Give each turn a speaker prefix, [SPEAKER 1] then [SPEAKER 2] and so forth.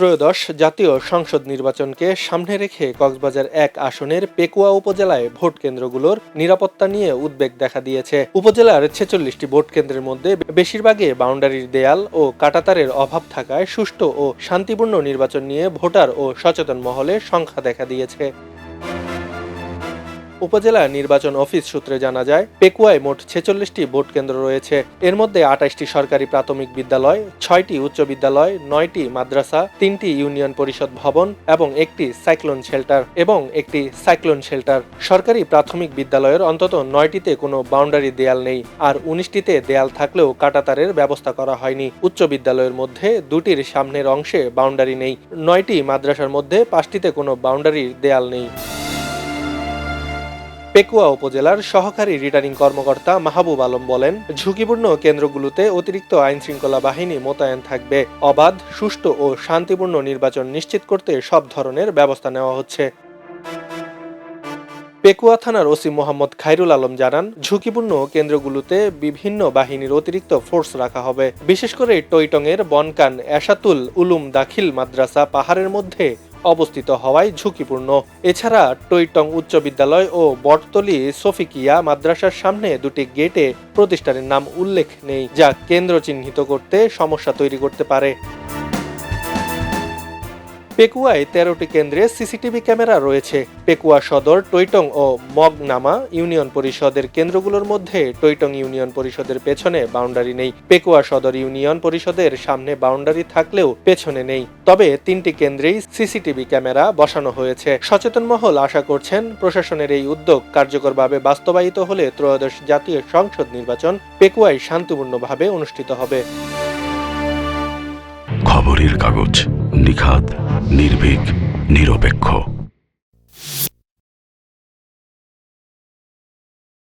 [SPEAKER 1] ত্রয়োদশ জাতীয় সংসদ নির্বাচনকে সামনে রেখে কক্সবাজার এক আসনের পেকুয়া উপজেলায় ভোট কেন্দ্রগুলোর নিরাপত্তা নিয়ে উদ্বেগ দেখা দিয়েছে। উপজেলার ছেচল্লিশটি ভোট কেন্দ্রের মধ্যে বেশিরভাগে বাউন্ডারির দেয়াল ও কাটাতারের অভাব থাকায় সুষ্ঠু ও শান্তিপূর্ণ নির্বাচন নিয়ে ভোটার ও সচেতন মহলে সংখ্যা দেখা দিয়েছে। উপজেলা নির্বাচন অফিস সূত্রে জানা যায়, পেকুয়ায় মোট ছেচল্লিশটি ভোট কেন্দ্র রয়েছে। এর মধ্যে আঠাশটি সরকারি প্রাথমিক বিদ্যালয়, ছয়টি উচ্চ বিদ্যালয়, নয়টি মাদ্রাসা, তিনটি ইউনিয়ন পরিষদ ভবন এবং একটি সাইক্লোন শেল্টার এবং একটি সাইক্লোন শেল্টার। সরকারি প্রাথমিক বিদ্যালয়ের অন্তত নয়টিতে কোনো বাউন্ডারি দেয়াল নেই আর উনিশটিতে দেয়াল থাকলেও কাটাতারের ব্যবস্থা করা হয়নি। উচ্চ বিদ্যালয়ের মধ্যে দুটির সামনের অংশে বাউন্ডারি নেই, নয়টি মাদ্রাসার মধ্যে পাঁচটিতে কোনো বাউন্ডারির দেয়াল নেই। পেকুয়া উপজেলার সহকারী রিটার্নিং কর্মকর্তা মাহবুব আলম বলেন, ঝুঁকিপূর্ণ কেন্দ্রগুলোতে অতিরিক্ত আইন শৃঙ্খলা বাহিনী মোতায়েন থাকবে। অবাধ, সুষ্ঠু ও শান্তিপূর্ণ নির্বাচন নিশ্চিত করতে সব ধরনের ব্যবস্থা নেওয়া হচ্ছে। পেকুয়া থানার ওসি মোহাম্মদ খাইরুল আলম জানান, ঝুঁকিপূর্ণ কেন্দ্রগুলোতে বিভিন্ন বাহিনীর অতিরিক্ত ফোর্স রাখা হবে। বিশেষ করে টইটংয়ের বনকান, এশাতুল উলুম দাখিল মাদ্রাসা পাহাড়ের মধ্যে অবস্থিত হওয়ায় ঝুঁকিপূর্ণ। এছাড়া টৈটং উচ্চ বিদ্যালয় ও বটতলি সফিকিয়া মাদ্রাসার সামনে দুটি গেটে প্রতিষ্ঠানের নাম উল্লেখ নেই, যা কেন্দ্র চিহ্নিত করতে সমস্যা তৈরি করতে পারে। পেকুয়ায় তেরোটি কেন্দ্রে সিসিটিভি ক্যামেরা রয়েছে। পেকুয়া সদর, টৈটং ও মগনামা ইউনিয়ন পরিষদের কেন্দ্রগুলোর মধ্যে টৈটং ইউনিয়ন পরিষদের পেছনে বাউন্ডারি নেই। পেকুয়া সদর ইউনিয়ন পরিষদের সামনে বাউন্ডারি থাকলেও পেছনে নেই। তবে তিনটি কেন্দ্রেই সিসিটিভি ক্যামেরা বসানো হয়েছে। সচেতন মহল আশা করছেন, প্রশাসনের এই উদ্যোগ কার্যকরভাবে বাস্তবায়িত হলে ত্রয়োদশ জাতীয় সংসদ নির্বাচন পেকুয়ায় শান্তিপূর্ণভাবে অনুষ্ঠিত হবে।
[SPEAKER 2] খবরের কাগজ নিখাত। নির্ভীক নিরপেক্ষ।